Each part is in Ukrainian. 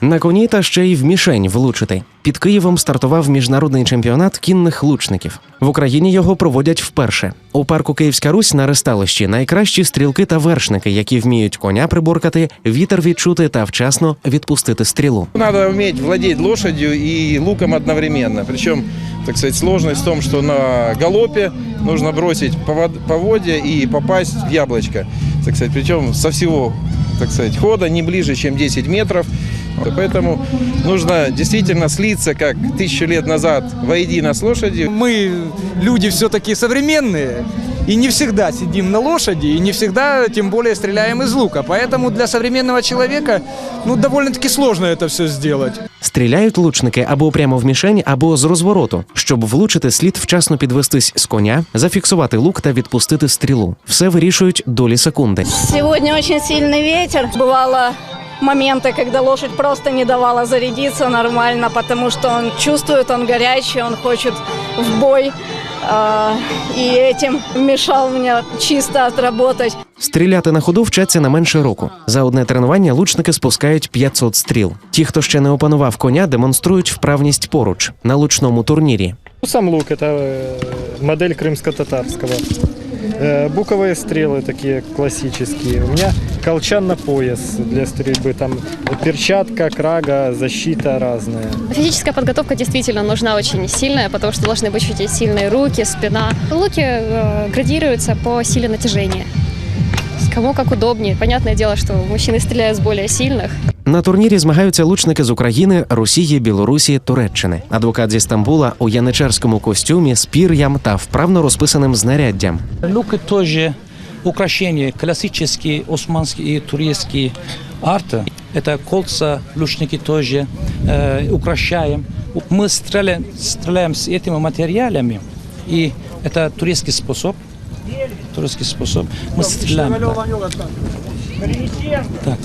На коні та ще й в мішень влучити. Під Києвом стартував міжнародний чемпіонат кінних лучників. В Україні його проводять вперше. У парку Київська Русь на ресталищі найкращі стрілки та вершники, які вміють коня приборкати, вітер відчути та вчасно відпустити стрілу. Надо уметь владеть лошадью и луком одновременно. Причем, так сказать, сложность в том, что на галопе нужно бросить повод- поводья и попасть в яблочко. Так сказать, причем со всего так сказать, хода не ближе, чем 10 метров. Поэтому нужно действительно слиться, как тысячу лет назад воедино с лошадью. Мы люди все-таки современные. И не всегда сидим на лошади, и не всегда, тем более, стреляем из лука. Поэтому для современного человека, ну, довольно-таки сложно это все сделать. Стріляють лучники або прямо в мішень, або з розвороту. Щоб влучити, слід вчасно підвестись з коня, зафіксувати лук та відпустити стрілу. Все вирішують долі секунди. Сегодня очень сильный ветер. Бывало моменты, когда лошадь просто не давала зарядиться нормально, потому что он чувствует, он горячий, он хочет в бой. А, И этим мешал мне чисто отработать. Стріляти на ходу вчаться на менше року. За одне тренування лучники спускають 500 стріл. Ті, хто ще не опанував коня, демонструють вправність поруч на лучному турнірі. Ну, Сам лук – это э, модель крымско-татарского. Э, Буковые стрелы такие классические. У меня колчан на пояс для стрельбы. Там перчатка, крага, защита разная. Физическая подготовка действительно нужна очень сильная, потому что должны быть очень сильные руки, спина. Луки э, градируются по силе натяжения. С Кому как удобнее. Понятное дело, что мужчины стреляют с более сильных. На турнірі змагаються лучники з України, Росії, Білорусі, Туреччини. Адвокат зі Стамбула у яничарському костюмі з пір'ям та вправно розписаним знаряддям. Луки тоже украшения, классические османские и турецкие арты. Это кольца, лучники тоже э, украшаем. Мы стреляем, стреляем с этими материалами, и это турецкий способ. Турецкий способ. Мы стреляем так. Так.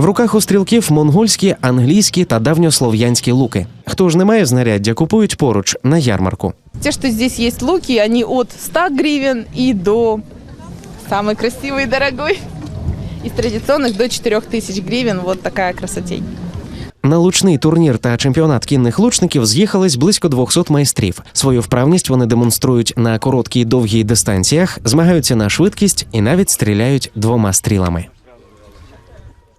В руках у стрілків монгольські, англійські та давньослов'янські луки. Хто ж не має знаряддя, купують поруч на ярмарку. Те, что здесь есть луки, они от 100 гривен и до самый красивый и дорогой. Из традиционных до 4000 гривен. Вот такая красотень. На лучний турнір та чемпіонат кінних лучників з'їхались близько 200 майстрів. Свою вправність вони демонструють на короткій й довгій дистанціях, змагаються на швидкість і навіть стріляють двома стрілами.